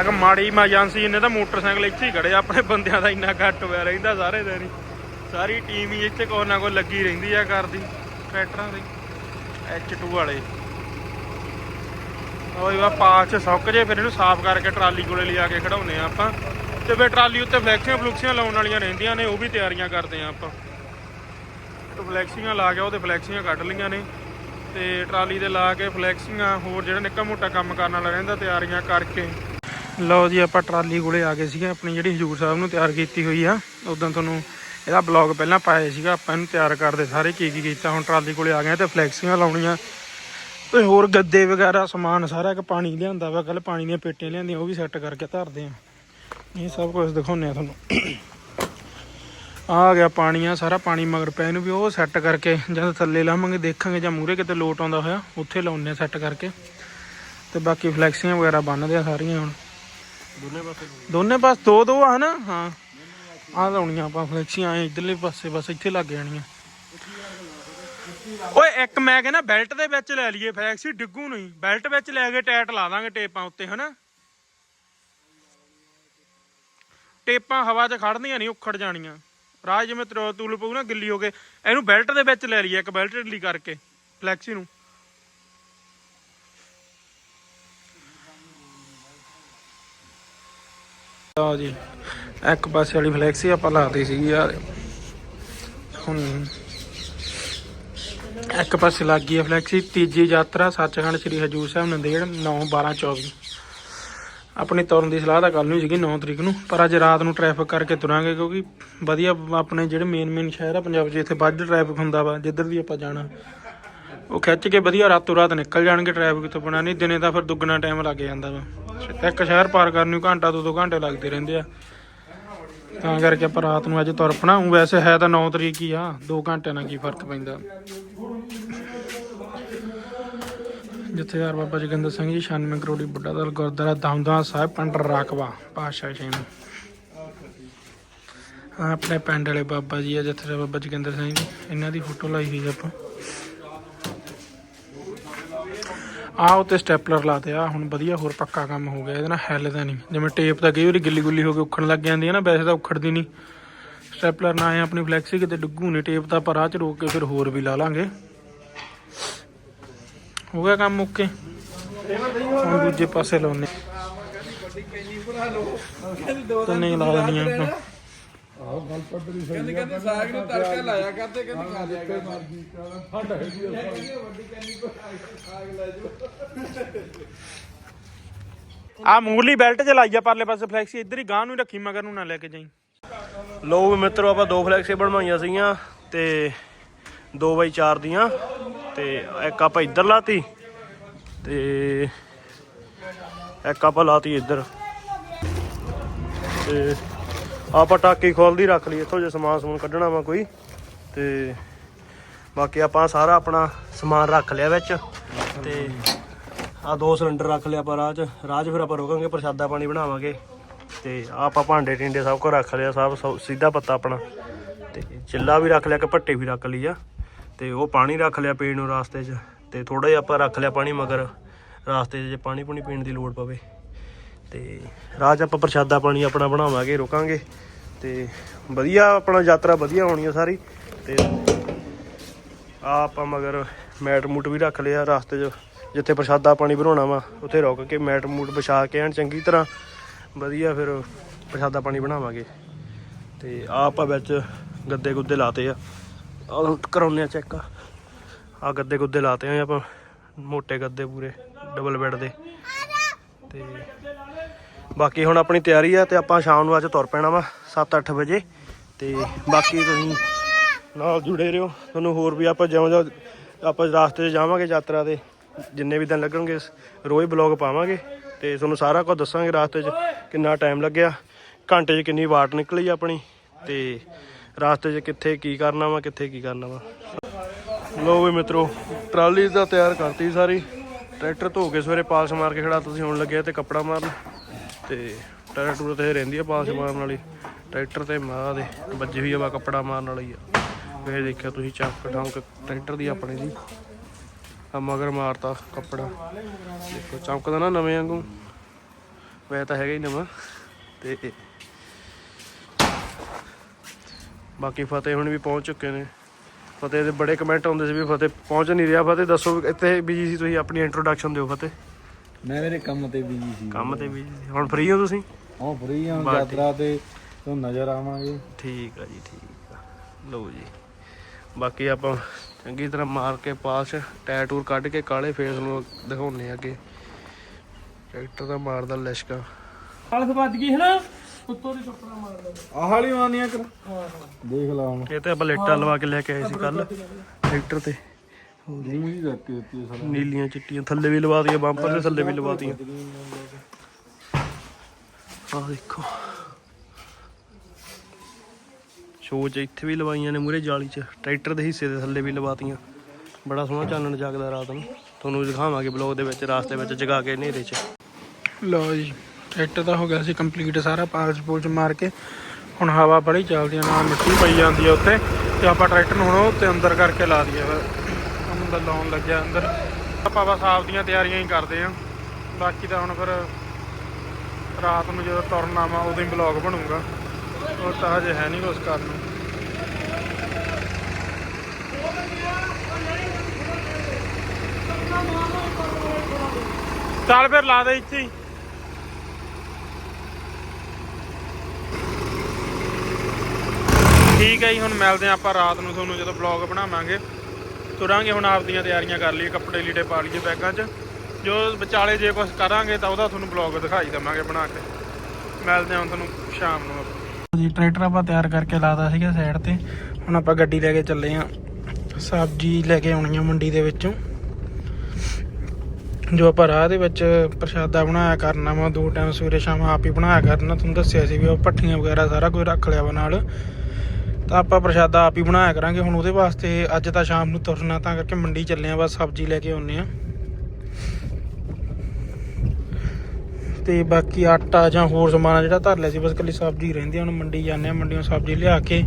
S1: ਇੱਕ ਮਾੜੀ ਇਮਰਜੈਂਸੀ ਇਹਨੇ ਤਾਂ ਮੋਟਰਸਾਈਕਲ ਇੱਥੇ ਹੀ ਖੜੇ ਆਪਣੇ ਬੰਦਿਆਂ ਦਾ ਇੰਨਾ ਘੱਟ ਹੋਇਆ ਰਹਿੰਦਾ ਸਾਰੇ ਦਿਨ ਸਾਰੀ ਟੀਮ ਹੀ ਇੱਥੇ ਕੋਈ ਨਾ ਕੋਈ ਲੱਗੀ ਰਹਿੰਦੀ ਆ ਕਰਦੀ ਟਰੈਕਟਰਾਂ ਦੀ H2 ਵਾਲੇ। ਉਹ ਵਾ ਪਾਸ ਚ ਸੁੱਕ ਜੇ, ਫਿਰ ਇਹਨੂੰ ਸਾਫ਼ ਕਰਕੇ ਟਰਾਲੀ ਕੋਲੇ ਲਿਆ ਕੇ ਖੜਾਉਨੇ ਆ ਆਪਾਂ। ਤੇ ਫਿਰ ਟਰਾਲੀ ਉੱਤੇ ਫਲੈਕਸੀਆਂ ਫਲੁਕਸੀਆਂ ਲਾਉਣ ਵਾਲੀਆਂ ਰਹਿੰਦੀਆਂ ਨੇ, ਉਹ ਵੀ ਤਿਆਰੀਆਂ ਕਰਦੇ ਆ ਆਪਾਂ। ਫਲੈਕਸੀਆਂ ਲਾ ਕੇ ਉਹਦੇ ਫਲੈਕਸੀਆਂ ਕੱਢ ਲਈਆਂ ਨੇ। ਤੇ ਟਰਾਲੀ ਦੇ ਲਾ ਕੇ ਫਲੈਕਸੀਆਂ ਹੋਰ ਜਿਹੜਾ ਨਿੱਕਾ ਮੋਟਾ ਕੰਮ ਕਰਨ ਵਾਲਾ ਰਹਿੰਦਾ, ਤਿਆਰੀਆਂ ਕਰਕੇ। ਲਓ ਜੀ, ਆਪਾਂ ਟਰਾਲੀ ਕੋਲੇ ਆ ਗਏ ਸੀਗੇ, ਆਪਣੀ ਜਿਹੜੀ ਹਜੂਰ ਸਾਹਿਬ ਨੂੰ ਤਿਆਰ ਕੀਤੀ ਹੋਈ ਆ। ਉਦੋਂ ਤੁਹਾਨੂੰ ਇਹਦਾ ਬਲੌਗ ਪਹਿਲਾਂ ਪਾਇਆ ਸੀਗਾ, ਆਪਾਂ ਇਹਨੂੰ ਤਿਆਰ ਕਰਦੇ ਸਾਰੇ ਕੀ ਕੀ ਕੀਤਾ, ਹੁਣ ਟਰਾਲੀ ਕੋਲੇ ਆ ਗਏ ਤੇ ਫਲੈਕਸੀਆਂ ਲਾਉਣੀਆਂ। ਤੇ ਹੋਰ ਗੱਦੇ ਵਗੈਰਾ, ਸਮਾਨ ਸਾਰਾ ਇੱਕ ਪਾਣੀ ਲਿਆਂਦਾ ਵਾ ਕੱਲ ਪਾਣੀ ਦੀਆਂ ਪੇਟੀਆਂ ਲਿਆਂਦੀਆਂ, ਉਹ ਵੀ ਸੈੱਟ ਕਰਕੇ ਧਰਦੇ ਆ। ਇਹ ਸਭ ਕੁਝ ਦਿਖਾਉਂਦੇ ਆ ਤੁਹਾਨੂੰ। ਆ ਗਿਆ ਪਾਣੀ, ਆ ਸਾਰਾ ਪਾਣੀ ਮਗਰ ਪੈ ਇਹਨੂੰ ਵੀ ਉਹ ਸੈੱਟ ਕਰਕੇ ਜਦ ਥੱਲੇ ਲਾਵਾਂਗੇ, ਦੇਖਾਂਗੇ ਜਾਂ ਮੂਰੇ ਕਿਤੇ ਲੋਟ ਆਉਂਦਾ ਹੋਇਆ, ਉੱਥੇ ਲਾਉਣੇ ਆ ਸੈੱਟ ਕਰਕੇ। ਤੇ ਬਾਕੀ ਫਲੈਕਸੀਆਂ ਵਗੈਰਾ ਬੰਨਦੇ ਆ ਸਾਰੀਆਂ ਹੁਣ। ਦੋਨੇ ਪਾਸੇ ਦੋਨੇ ਪਾਸੇ, ਦੋ ਦੋ ਆ ਨਾ ਹਾਂ। ਆ ਲਾਉਣੀਆਂ ਆਪਾਂ ਫਲੈਕਸੀਆਂ ਐ ਇਧਰਲੇ ਪਾਸੇ, ਬਸ ਇੱਥੇ ਲੱਗ ਜਾਣੀਆਂ। ਓਏ, ਇੱਕ ਮੈਂ ਕਹਿੰਦਾ ਬੈਲਟ ਦੇ ਵਿੱਚ ਲੈ ਲਈਏ ਫਲੈਕਸੀ ਡਿੱਗੂ ਨਹੀਂ। ਬੈਲਟ ਵਿੱਚ ਲੈ ਕੇ ਟਾਇਟ ਲਾ ਦਾਂਗੇ ਟੇਪਾਂ ਉੱਤੇ, ਹਨਾ? ਟੇਪਾਂ ਹਵਾ 'ਚ ਖੜਦੀਆਂ ਨਹੀਂ, ਉਖੜ ਜਾਣੀਆਂ। ਰਾਜ ਜਿਵੇਂ ਤਰੋ ਤੂਲ ਪਊ ਨਾ ਗਿੱਲੀ ਹੋ ਕੇ। ਇਹਨੂੰ ਬੈਲਟ ਦੇ ਵਿੱਚ ਲੈ ਲਈਏ, ਇੱਕ ਬੈਲਟ ਢਿੱਲੀ ਕਰਕੇ ਫਲੈਕਸੀ ਨੂੰ। ਲਓ ਜੀ। ਇੱਕ ਪਾਸੇ ਵਾਲੀ ਫਲੈਕਸੀ ਆਪਾਂ ਲਾਤੀ ਸੀਗੀ ਯਾਰ। ਹੁਣ ਇੱਕ ਪਾਸੇ ਲੱਗ ਗਈ ਹੈ ਫਲੈਕਸੀ ਤੀਜੀ ਯਾਤਰਾ ਸੱਚਖੰਡ ਸ੍ਰੀ ਹਜੂਰ ਸਾਹਿਬ ਨੰਦੇੜ 9 12 24 ਆਪਣੀ ਤੁਰਨ ਦੀ ਸਲਾਹ ਤਾਂ ਕੱਲ ਨੂੰ ਸੀਗੀ 9 ਤਰੀਕ ਨੂੰ। ਪਰ ਅੱਜ ਰਾਤ ਨੂੰ ਟ੍ਰੈਫਿਕ ਕਰਕੇ ਤੁਰਾਂਗੇ ਕਿਉਂਕਿ ਵਧੀਆ ਆਪਣੇ ਜਿਹੜੇ ਮੇਨ ਮੇਨ ਸ਼ਹਿਰ ਆ ਪੰਜਾਬ 'ਚ, ਇੱਥੇ ਵੱਧ ਟ੍ਰੈਫਿਕ ਹੁੰਦਾ ਵਾ, ਜਿੱਧਰ ਦੀ ਆਪਾਂ ਜਾਣਾ। ਉਹ ਖਿੱਚ ਕੇ ਵਧੀਆ ਰਾਤੋਂ ਰਾਤ ਨਿਕਲ ਜਾਣਗੇ ਟ੍ਰੈਫਿਕ ਤੋਂ ਬਣਾ ਨਹੀਂ ਦਿਨੇ ਤਾਂ ਫਿਰ ਦੁੱਗਣਾ ਟਾਈਮ ਲੱਗ ਜਾਂਦਾ ਵਾ। ਇੱਕ ਸ਼ਹਿਰ ਪਾਰ ਕਰਨ ਨੂੰ ਘੰਟਾ ਦੋ ਦੋ ਘੰਟੇ ਲੱਗਦੇ ਰਹਿੰਦੇ ਆ। ਤਾਂ ਕਰਕੇ ਆਪਾਂ ਰਾਤ ਨੂੰ ਅੱਜ ਤੁਰ ਪਣਾ। ਊਂ ਵੈਸੇ ਹੈ ਤਾਂ 9 ਤਰੀਕ ਹੀ ਆ। 2 ਘੰਟਿਆਂ ਨਾਲ ਕੀ ਫ਼ਰਕ ਪੈਂਦਾ। ਜਥੇਦਾਰ ਬਾਬਾ ਜਗਿੰਦਰ ਸਿੰਘ ਜੀ 96 ਕਰੋੜੀ ਬੁੱਢਾ ਦਲ, ਗੁਰਦੁਆਰਾ ਦਮਦਮਾ ਸਾਹਿਬ, ਪਿੰਡ ਰਾਕਵਾ ਪਾਸ਼ਾ ਸਿੰਘ ਆਹ ਆਪਣੇ ਪਿੰਡ ਵਾਲੇ ਬਾਬਾ ਜੀ ਆ ਜਥੇਦਾਰ ਬਾਬਾ ਜਗਿੰਦਰ ਸਿੰਘ ਜੀ, ਇਹਨਾਂ ਦੀ ਫੋਟੋ ਲਾਈ ਹੋਈ ਆਪਾਂ। ਆਹ ਉੱਤੇ ਸਟੈਪਲਰ ਲਾਤੇ ਆ ਹੁਣ ਵਧੀਆ ਹੋਰ ਪੱਕਾ ਕੰਮ ਹੋ ਗਿਆ ਇਹਦੇ ਨਾਲ ਹਿੱਲਦਾ ਨਹੀਂ। ਜਿਵੇਂ ਟੇਪ ਤਾਂ ਕਈ ਵਾਰੀ ਗਿੱਲੀ ਗੁੱਲੀ ਹੋ ਕੇ ਉੱਖਣ ਲੱਗ ਜਾਂਦੀ ਹੈ ਨਾ ਵੈਸੇ ਤਾਂ ਉੱਖੜਦੀ ਨਹੀਂ। ਸਟੈਪਲਰ ਨਾ ਆਏ ਆਪਣੀ ਫਲੈਕਸੀ ਕਿਤੇ ਡੁੱਗੂ ਨਹੀਂ ਟੇਪ ਤਾਂ ਆਪਾਂ ਰਾਹ ਚ ਰੋਕ ਕੇ ਫਿਰ ਹੋਰ ਵੀ ਲਾ ਲਾਂਗੇ। ਹੋ ਗਿਆ ਕੰਮ ਓਕੇ। ਹੁਣ ਦੂਜੇ ਪਾਸੇ ਲਾਉਨੇ ਤਾਂ ਨਹੀਂ ਲਾ ਦੇਣੀਆਂ ਆਪਾਂ
S2: ਆਹ ਗੱਲ ਪੱਧਰੀ ਸਹੀ
S3: ਕਹਿੰਦੇ ਕਹਿੰਦੇ ਸਾਗ ਨੂੰ ਤੜਕਾ ਲਾਇਆ ਕਰਦੇ ਕਹਿੰਦੇ ਖਾ ਲਿਆ ਕਰ।
S2: ਸਾਡਾ ਹੈਗੀ ਆ।
S3: ਵੱਡੀ ਕੰਨੀ ਕੋ ਸਾਗ ਲੈ ਜਾਓ।
S1: ਆ ਮੂਰਲੀ ਬੈਲਟ ਚ ਲਾਈ ਆ ਪਰਲੇ ਪਾਸੇ ਫਲੈਕਸੀ ਇੱਧਰ ਹੀ ਗਾਂ ਨੂੰ ਹੀ ਰੱਖੀ ਮਗਰ ਨੂੰ ਨਾ ਲੈ ਕੇ ਜਾਈ।
S4: ਲੋ ਵੀ ਮਿੱਤਰੋ ਆਪਾਂ ਦੋ ਫਲੈਕਸੀ ਬਣਵਾਈਆਂ ਸੀਗੀਆਂ ਤੇ 2x4 ਦੀਆਂ ਤੇ ਇੱਕ ਆਪਾਂ ਇੱਧਰ ਲਾਤੀ ਤੇ ਇੱਕ ਆਪਾਂ ਲਾਤੀ ਇੱਧਰ। ਤੇ ਆਪਾਂ ਟਾਕੀ ਖੋਲਦੀ, ਰੱਖ ਲਈ ਇੱਥੋਂ ਜੇ ਸਮਾਨ ਸਮੂਨ ਕੱਢਣਾ ਵਾ ਕੋਈ। ਤੇ ਬਾਕੀ ਆਪਾਂ ਸਾਰਾ ਆਪਣਾ ਸਮਾਨ ਰੱਖ ਲਿਆ ਵਿੱਚ। ਤੇ ਆ ਦੋ ਸਿਲੰਡਰ ਰੱਖ ਲਿਆ ਆਪਾਂ ਰਾਹ 'ਚ। ਰਾਹ 'ਚ ਫਿਰ ਆਪਾਂ ਰੋਕਾਂਗੇ, ਪ੍ਰਸ਼ਾਦਾ ਪਾਣੀ ਬਣਾਵਾਂਗੇ। ਤੇ ਆਪਾਂ ਭਾਂਡੇ ਟਿੰਡੇ ਸਭ ਕੁਝ ਰੱਖ ਲਿਆ, ਸਭ ਸਭ ਸਿੱਧਾ ਪੱਤਾ ਆਪਣਾ। ਤੇ ਚਿੱਲਾ ਵੀ ਰੱਖ ਲਿਆ ਕਿ ਭੱਟੇ ਵੀ ਰੱਖ ਲਈ ਆ। ਤੇ ਉਹ ਪਾਣੀ ਰੱਖ ਲਿਆ ਪੀਣ ਨੂੰ ਰਾਸਤੇ 'ਚ। ਤੇ ਥੋੜਾ ਜਿਹਾ ਆਪਾਂ ਰੱਖ ਲਿਆ ਪਾਣੀ, ਮਗਰ ਰਾਸਤੇ 'ਚ ਜੇ ਪਾਣੀ ਪੂਣੀ ਪੀਣ ਦੀ ਲੋੜ ਪਵੇ। ਤੇ ਰਾਹ 'ਚ ਆਪਾਂ ਪ੍ਰਸ਼ਾਦਾ ਪਾਣੀ ਆਪਣਾ ਬਣਾਵਾਂਗੇ, ਰੁਕਾਂਗੇ ਤੇ ਵਧੀਆ ਆਪਣਾ ਯਾਤਰਾ ਵਧੀਆ ਹੋਣੀ ਆ ਸਾਰੀ ਤੇ ਆ ਆਪਾਂ ਮਗਰ ਮੈਟ ਮੂਟ ਵੀ ਰੱਖ ਲਿਆ ਰਸਤੇ 'ਚ, ਜਿੱਥੇ ਪ੍ਰਸ਼ਾਦਾ ਪਾਣੀ ਬਣਾਉਣਾ ਵਾ, ਉੱਥੇ ਰੁਕ ਕੇ ਮੈਟ ਮੂਟ ਵਿਛਾ ਕੇ ਐਨ ਚੰਗੀ ਤਰ੍ਹਾਂ, ਵਧੀਆ ਫਿਰ ਪ੍ਰਸ਼ਾਦਾ ਪਾਣੀ ਬਣਾਵਾਂਗੇ ਤੇ ਆ ਆਪਾਂ ਵਿੱਚ ਗੱਦੇ ਗੁੱਦੇ ਲਾਤੇ ਆ। ਆ ਕਰਾਉਂਦੇ ਆ ਚੈੱਕ ਆ ਗੱਦੇ ਗੁੱਦੇ ਲਾਤੇ ਆ ਆਪਾਂ, ਮੋਟੇ ਗੱਦੇ ਪੂਰੇ ਡਬਲ ਬੈੱਡ ਦੇ ਤੇ ਬਾਕੀ ਹੁਣ ਆਪਣੀ ਤਿਆਰੀ ਆ ਤੇ ਆਪਾਂ ਸ਼ਾਮ ਨੂੰ ਅੱਜ ਤੁਰ ਪੈਣਾ ਵਾ 7-8 ਵਜੇ। ਤੇ ਬਾਕੀ ਤੁਸੀਂ ਨਾਲ ਜੁੜੇ ਰਹੋ। ਤੁਹਾਨੂੰ ਹੋਰ ਵੀ ਆਪਾਂ ਜਿਉਂ ਜਿਉਂ ਆਪਾਂ ਰਾਸਤੇ 'ਚ ਜਾਵਾਂਗੇ ਯਾਤਰਾ ਦੇ ਜਿੰਨੇ ਵੀ ਦਿਨ ਲੱਗਣਗੇ, ਰੋਜ਼ ਬਲੌਗ ਪਾਵਾਂਗੇ। ਤੇ ਤੁਹਾਨੂੰ ਸਾਰਾ ਕੁਝ ਦੱਸਾਂਗੇ ਰਾਸਤੇ 'ਚ ਕਿੰਨਾ ਟਾਈਮ ਲੱਗਿਆ, ਘੰਟੇ 'ਚ ਕਿੰਨੀ ਵਾਟ ਨਿਕਲੀ ਆਪਣੀ ਤੇ ਰਾਸਤੇ 'ਚ ਕਿੱਥੇ ਕੀ ਕਰਨਾ ਵਾ, ਕਿੱਥੇ ਕੀ ਕਰਨਾ ਵਾ। ਲੋ ਵੀ ਮਿੱਤਰੋ, ਟਰਾਲੀ ਦਾ ਤਿਆਰ ਕਰਤੀ ਸਾਰੀ। ਟਰੈਕਟਰ ਧੋ ਕੇ ਸਵੇਰੇ ਪਾਲਸ ਮਾਰ ਕੇ ਖੜਾ ਤੁਸੀਂ ਹੁਣ ਲੱਗਿਆ ਤੇ ਕੱਪੜਾ ਮਾਰਨ। ਤੇ ਟਰੈਕਟਰ ਤੇ ਰਹਿੰਦੀ ਆ ਪਾਸ ਮਾਰਨ ਵਾਲੀ। ਟਰੈਕਟਰ ਤੇ ਮਾਂ ਦੇ, ਵੱਜੀ ਹੋਈ ਆ ਵਾ ਕੱਪੜਾ ਮਾਰਨ ਵਾਲੀ ਆ। ਵੇ ਦੇਖਿਆ ਤੁਸੀਂ ਚੱਕ ਡੰਕ, ਟਰੈਕਟਰ ਦੀ ਆਪਣੇ ਦੀ। ਆ ਮਗਰ ਮਾਰਤਾ ਕੱਪੜਾ। ਦੇਖੋ, ਚਮਕਦਾ ਨਾ ਨਵੇਂ ਵਾਂਗੂ। ਵੈ ਤਾਂ ਹੈਗਾ ਹੀ ਨਵਾਂ। ਤੇ ਬਾਕੀ ਫਤਿਹ ਹੁਣ ਵੀ ਪਹੁੰਚ ਚੁੱਕੇ ਨੇ। ਫਤਿਹ ਦੇ ਬੜੇ ਕਮੈਂਟ ਆਉਂਦੇ ਸੀ ਵੀ ਫਤਿਹ ਪਹੁੰਚ ਨਹੀਂ ਰਿਹਾ। ਫਤਿਹ ਦੱਸੋ ਇੱਥੇ ਬੀਜੀ ਸੀ ਤੁਸੀਂ, ਆਪਣੀ ਇੰਟਰੋਡਕਸ਼ਨ ਦਿਓ ਫਤਿਹ।
S3: ਮੈਂ ਮੇਰੇ ਕੰਮ ਤੇ ਬਿਜ਼ੀ ਸੀ।
S4: ਕੰਮ ਤੇ ਬੀਜੀ ਸੀ। ਹੁਣ ਫ੍ਰੀ ਹੋ ਤੁਸੀਂ?
S3: ਹਾਂ ਫਰੀ ਹਾਂ
S4: ਬਸ
S3: ਯਾਤਰਾ ਤੇ ਤੋਂ ਨਜ਼ਰ ਆਵਾਂਗੇ।
S4: ਠੀਕ ਆ ਜੀ ਠੀਕ ਆ। ਲਓ ਜੀ। ਬਾਕੀ ਆਪਾਂ ਚੰਗੀ ਤਰ੍ਹਾਂ ਮਾਰ ਕੇ ਪਾਸ ਟਾਇਰ ਟੂਰ ਕੱਢ ਕੇ ਕਾਲੇ ਫੇਸ ਨੂੰ ਦਿਖਾਉਣੇ ਆ ਅੱਗੇ। ਟਰੈਕਟਰ ਦਾ ਮਾਰਦਾ ਲਿਸ਼ਕਾ।
S1: ਹਾਲਤ ਵੱਜ ਗਈ ਹੈ ਨਾ? ਉੱਤੋਂ ਦੀ ਕੱਪੜਾ ਮਾਰਦਾ।
S3: ਆਹ ਵਾਲੀ ਮਾਨੀਆਂ ਕਰ ਦੇਖ ਲਾ ਹੁਣ।
S4: ਇਹ ਤੇ ਆਪਾਂ ਲੇਟਾਂ ਲਵਾ ਕੇ ਲੈ ਕੇ ਆਏ ਸੀ ਕੱਲ ਟਰੈਕਟਰ ਤੇ।
S3: ਮੂੰਹ ਹੀ ਰੱਖ ਕੇ ਦਿੱਤੀ ਸਾਲਾ
S4: ਨੀਲੀਆਂ ਚਿੱਟੀਆਂ ਥੱਲੇ ਵੀ ਲਵਾ ਦਈਆਂ ਬੰਪਰ ਦੇ ਥੱਲੇ ਵੀ ਲਵਾ ਦਈਆਂ ਆਹ ਦੇਖੋ। ਸ਼ੋਅ ਚ ਇੱਥੇ ਵੀ ਲਵਾਈਆਂ ਨੇ ਮੂਰੇ ਜਾਲੀ ਚ ਟਰੈਕਟਰ ਦੇ ਹਿੱਸੇ ਦੇ ਥੱਲੇ ਵੀ ਲਵਾਤੀਆਂ। ਬੜਾ ਸੋਹਣਾ ਚਾਨਣ ਜਗਦਾ ਰਾਤ ਨੂੰ। ਤੁਹਾਨੂੰ ਦਿਖਾਵਾਂਗੇ ਬਲੌਗ ਦੇ ਵਿੱਚ ਰਾਸਤੇ ਵਿੱਚ ਜਗਾ ਕੇ ਹਨੇਰੇ ਚ।
S1: ਲਓ ਜੀ ਟਰੈਕਟਰ ਤਾਂ ਹੋ ਗਿਆ ਸੀ ਕੰਪਲੀਟ ਸਾਰਾ ਪਾਲਚ ਪੂਲਚ ਮਾਰ ਕੇ। ਹੁਣ ਹਵਾ ਬੜੀ ਚੱਲਦੀ ਆ ਨਾਲ ਮਿੱਟੀ ਪਈ ਜਾਂਦੀ ਆ ਉੱਤੇ ਤੇ ਆਪਾਂ ਟਰੈਕਟਰ ਨੂੰ ਹੁਣ ਉੱਤੇ ਅੰਦਰ ਕਰਕੇ ਲਾ ਦਈਏ ਫਿਰ। ਅੰਦਰ ਲਾਉਣ ਲੱਗਿਆ ਅੰਦਰ। ਆਪਾਂ ਬਸ ਆਪਦੀਆਂ ਤਿਆਰੀਆਂ ਹੀ ਕਰਦੇ ਆ ਬਾਕੀ ਤਾਂ ਹੁਣ ਫਿਰ ਰਾਤ ਨੂੰ ਜਦੋਂ ਤੁਰਨ ਆਵਾਂ, ਉਦੋਂ ਹੀ ਬਲੌਗ ਬਣੂਗਾ। ਉਹ ਤਾਂ ਹਜੇ ਹੈ ਨਹੀਂ ਕੁਛ ਕਰਨ ਨੂੰ। ਚੱਲ ਫਿਰ ਲਾ ਦੇ ਇੱਥੇ ਹੀ। ਠੀਕ ਹੈ ਜੀ, ਹੁਣ ਮਿਲਦੇ ਹਾਂ ਆਪਾਂ ਰਾਤ ਨੂੰ ਤੁਹਾਨੂੰ ਜਦੋਂ ਵਲੌਗ ਬਣਾਵਾਂਗੇ। ਤੁਰਾਂਗੇ ਹੁਣ ਆਪਦੀਆਂ ਤਿਆਰੀਆਂ ਕਰ ਲਈਏ, ਕੱਪੜੇ ਲੀੜੇ ਪਾ ਲਈਏ ਬੈਗਾਂ 'ਚ। ਜੋ ਵਿਚਾਲੇ ਜੇ ਕੁਝ ਕਰਾਂਗੇ ਤਾਂ ਉਹਦਾ ਤੁਹਾਨੂੰ ਵਲੌਗ ਦਿਖਾਈ ਦਵਾਂਗੇ ਬਣਾ ਕੇ। ਮਿਲਦੇ ਹਾਂ ਤੁਹਾਨੂੰ ਸ਼ਾਮ ਨੂੰ ਜੀ, ਟਰੈਕਟਰ ਆਪਾਂ ਤਿਆਰ ਕਰਕੇ ਲਾਤਾ ਸੀਗਾ ਸਾਈਡ ਤੇ। ਹੁਣ ਆਪਾਂ ਗੱਡੀ ਲੈ ਕੇ ਚੱਲੇ ਆ ਸਬਜ਼ੀ ਲੈ ਕੇ ਆਉਣੀ ਆ ਮੰਡੀ ਦੇ ਵਿੱਚੋਂ। ਜੋ ਆਪਾਂ ਰਾਹ ਦੇ ਵਿੱਚ ਪ੍ਰਸ਼ਾਦਾ ਬਣਾਇਆ ਕਰਨਾ ਵਾ ਦੋ ਟਾਈਮ ਸਵੇਰੇ ਸ਼ਾਮ ਆਪ ਹੀ ਬਣਾਇਆ ਕਰਨਾ, ਤੁਹਾਨੂੰ ਦੱਸਿਆ ਸੀ ਵੀ ਉਹ ਭੱਠੀਆਂ ਵਗੈਰਾ ਸਾਰਾ ਕੁਝ ਰੱਖ ਲਿਆ ਵਾ ਨਾਲ। ਤਾਂ ਆਪਾਂ ਪ੍ਰਸ਼ਾਦਾ ਆਪ ਹੀ ਬਣਾਇਆ ਕਰਾਂਗੇ ਹੁਣ ਉਹਦੇ ਵਾਸਤੇ। ਅੱਜ ਤਾਂ ਸ਼ਾਮ ਨੂੰ ਤੁਰਨਾ, ਤਾਂ ਕਰਕੇ ਮੰਡੀ ਚੱਲੇ ਆ, ਬਸ ਸਬਜ਼ੀ ਲੈ ਕੇ ਆਉਨੇ ਆ। ਤੇ ਬਾਕੀ ਆਟਾ ਜਾਂ ਹੋਰ ਸਮਾਨ ਜਿਹੜਾ ਧਰ ਲਿਆ ਸੀ, ਬਸ ਕੱਲੀ ਸਬਜ਼ੀ ਰਹਿੰਦੀ ਆ। ਹੁਣ ਮੰਡੀ ਜਾਂਦੇ ਆ, ਮੰਡੀੋਂ ਸਬਜ਼ੀ ਲਿਆ ਕੇ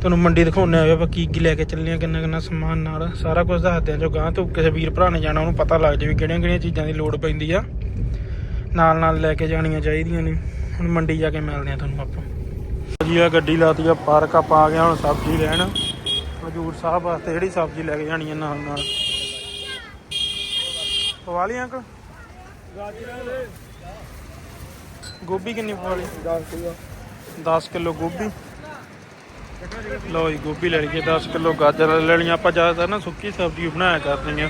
S1: ਤੁਹਾਨੂੰ ਮੰਡੀ ਦਿਖਾਉਣੇ ਆ ਆਪਾਂ ਕੀ ਕੀ ਲੈ ਕੇ ਚੱਲੇ ਆ, ਕਿੰਨਾ ਕਿੰਨਾ ਸਮਾਨ ਨਾਲ। ਸਾਰਾ ਕੁਝ ਦੱਸਦੇ ਆ ਜੋ ਗਾਂ ਤੋਂ ਕਿਸੇ ਵੀਰ ਭਰਾ ਨੇ ਜਾਣਾ, ਉਹਨੂੰ ਪਤਾ ਲੱਗ ਜਾਵੇ ਕਿਹੜੀਆਂ ਕਿਹੜੀਆਂ ਚੀਜ਼ਾਂ ਦੀ ਲੋੜ ਪੈਂਦੀ ਆ। ਨਾਲ ਨਾਲ ਲੈ ਕੇ ਜਾਣੀਆਂ ਚਾਹੀਦੀਆਂ ਨੇ। ਹੁਣ ਮੰਡੀ ਜਾ ਕੇ ਮਿਲਦੇ ਆ ਤੁਹਾਨੂੰ ਆਪਾਂ। ਜੀ ਆ ਗੱਡੀ ਲਾਤੀ ਆ, ਪਾਰਕ ਆਪਾਂ ਆ ਗਏ ਹੁਣ ਸਬਜ਼ੀ ਲੈਣ। ਹਜੂਰ ਸਾਹਿਬ ਵਾਸਤੇ ਜਿਹੜੀ ਸਬਜ਼ੀ ਲੈ ਕੇ ਜਾਣੀ ਆ ਨਾਲ ਨਾਲ। ਪਵਾ ਲਈ ਅੰਕਲ? ਗੋਭੀ ਕਿੰਨੀ ਪਵਾ ਲਈ? 10 ਕਿਲੋ ਗੋਭੀ। ਲਓ ਜੀ, ਗੋਭੀ ਲੈ ਲਈਏ 10 ਕਿਲੋ ਗਾਜਰ ਲੈ ਲਈਆਂ ਆਪਾਂ ਜ਼ਿਆਦਾਤਰ ਨਾ ਸੁੱਕੀ ਸਬਜ਼ੀ ਬਣਾਇਆ ਕਰਨੀ ਆ